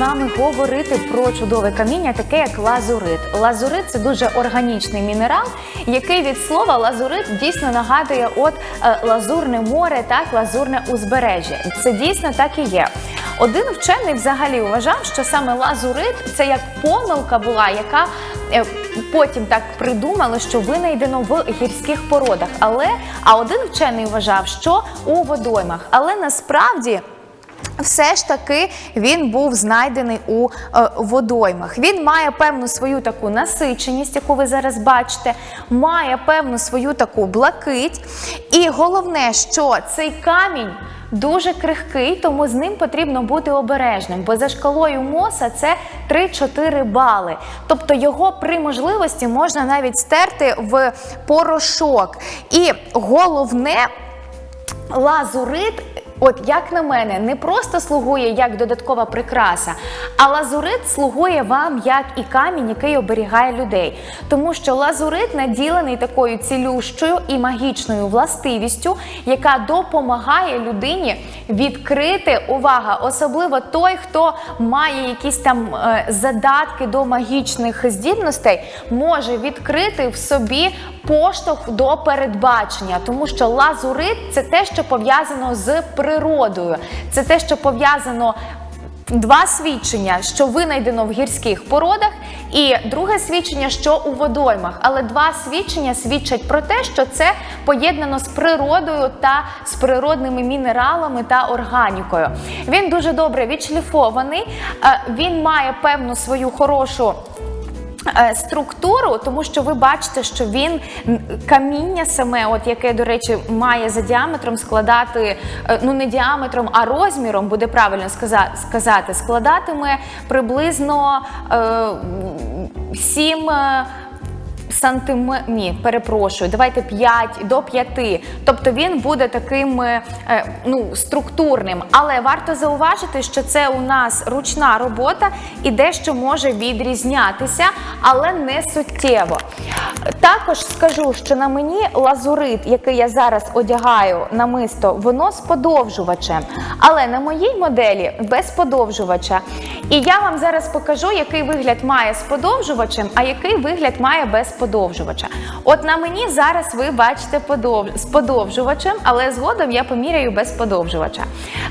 вами говорити про чудове каміння, таке як лазурит. Лазурит це дуже органічний мінерал, який від слова лазурит дійсно нагадує от е, лазурне море, так лазурне узбережжя. Це дійсно так і є. Один вчений взагалі вважав, що саме лазурит це як помилка була, яка е, потім так придумали, що винайдено в гірських породах. Але а один вчений вважав, що у водоймах. Але насправді. Все ж таки він був знайдений у е, водоймах. Він має певну свою таку насиченість, яку ви зараз бачите, має певну свою таку блакить. І головне, що цей камінь дуже крихкий, тому з ним потрібно бути обережним, бо за шкалою моса це 3-4 бали. Тобто його при можливості можна навіть стерти в порошок. І головне, лазурит. От як на мене, не просто слугує як додаткова прикраса, а лазурит слугує вам як і камінь, який оберігає людей. Тому що лазурит наділений такою цілющою і магічною властивістю, яка допомагає людині відкрити увага, особливо той, хто має якісь там е, задатки до магічних здібностей, може відкрити в собі поштовх до передбачення, тому що лазурит це те, що пов'язано з природою, це те, що пов'язано. Два свідчення, що винайдено в гірських породах, і друге свідчення, що у водоймах. Але два свідчення свідчать про те, що це поєднано з природою та з природними мінералами та органікою. Він дуже добре відшліфований, е, він має певну свою хорошу. Е, Структуру, тому що ви бачите, що він каміння саме, от яке, до речі, має за діаметром складати, е, ну не діаметром, а розміром, буде правильно сказати, складатиме приблизно е, 7 сантим... Перепрошую, давайте 5 до 5. Тобто він буде таким е, е, ну, структурним. Але варто зауважити, що це у нас ручна робота і дещо може відрізнятися, але не суттєво. Також скажу, що на мені лазурит, який я зараз одягаю на мисто, воно з подовжувачем. Але на моїй моделі без подовжувача. І я вам зараз покажу, який вигляд має з подовжувачем, а який вигляд має без подовжувача. От на мені зараз ви бачите подов- з подовжувачем, але згодом я поміряю без подовжувача.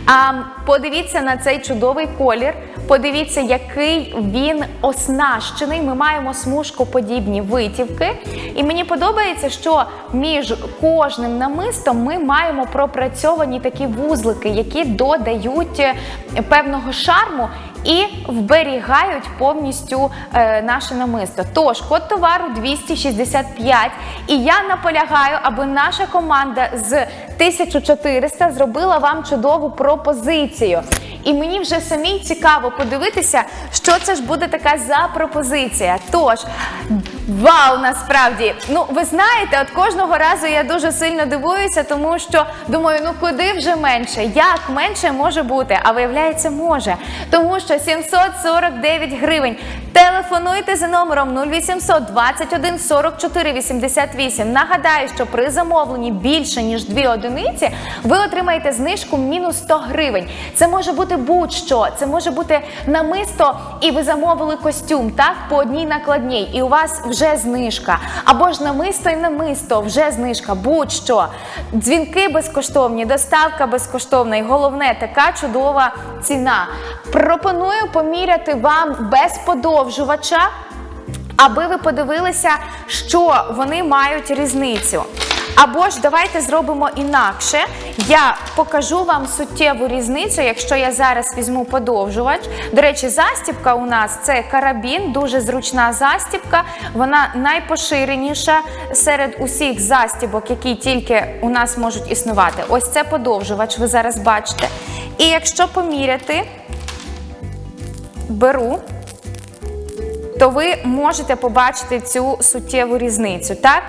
А подивіться на цей чудовий колір. Подивіться, який він оснащений. Ми маємо смужкоподібні витівки. І мені подобається, що між кожним намистом ми маємо пропрацьовані такі вузлики, які додають е, певного шарму і вберігають повністю е, наше намисто. Тож код товару 265. І я наполягаю, аби наша команда з 1400 зробила вам чудову пропозицію. І мені вже самій цікаво подивитися, що це ж буде така за пропозиція. Тож, вау, насправді, ну ви знаєте, от кожного разу я дуже сильно дивуюся, тому що думаю, ну куди вже менше? Як менше може бути? А виявляється, може. Тому що 749 гривень. Телефонуйте за номером 0800 21 44 88. Нагадаю, що при замовленні більше ніж дві одиниці ви отримаєте знижку мінус 100 гривень. Це може бути будь-що. Це може бути намисто, і ви замовили костюм, так по одній накладній, і у вас вже знижка. Або ж намисто і намисто, вже знижка, будь-що. Дзвінки безкоштовні, доставка безкоштовна. І головне, така чудова ціна. Пропоную поміряти вам без подовжувача. Аби ви подивилися, що вони мають різницю. Або ж давайте зробимо інакше. Я покажу вам суттєву різницю, якщо я зараз візьму подовжувач. До речі, застібка у нас це карабін, дуже зручна застібка. Вона найпоширеніша серед усіх застібок, які тільки у нас можуть існувати. Ось це подовжувач, ви зараз бачите. І якщо поміряти, беру то ви можете побачити цю суттєву різницю. Так?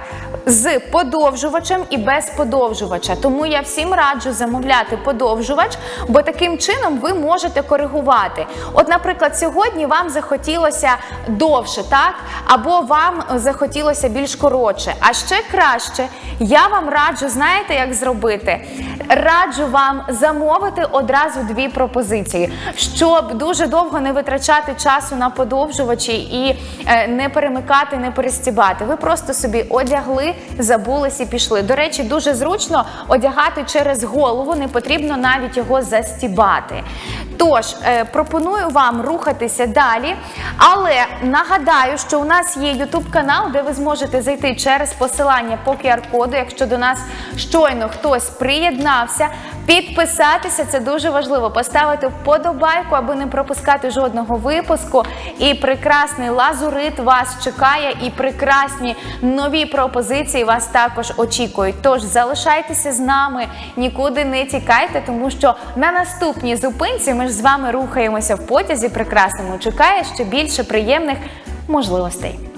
з подовжувачем і без подовжувача. Тому я всім раджу замовляти подовжувач, бо таким чином ви можете коригувати. От, наприклад, сьогодні вам захотілося довше, так? Або вам захотілося більш коротше. А ще краще, я вам раджу, знаєте, як зробити? Раджу вам замовити одразу дві пропозиції, щоб дуже довго не витрачати часу на подовжувачі і е, не перемикати, не перестібати. Ви просто собі одягли, забулись і пішли. До речі, дуже зручно одягати через голову, не потрібно навіть його застібати. Тож е, пропоную вам рухатися далі, але нагадаю, що у нас є YouTube канал, де ви зможете зайти через посилання по QR-коду, якщо до нас щойно хтось приєднався. Підписатися це дуже важливо. Поставити вподобайку, аби не пропускати жодного випуску. І прекрасний лазурит вас чекає, і прекрасні нові пропозиції вас також очікують. Тож залишайтеся з нами, нікуди не тікайте, тому що на наступній зупинці ми ж з вами рухаємося в потязі прекрасному. Чекає ще більше приємних можливостей.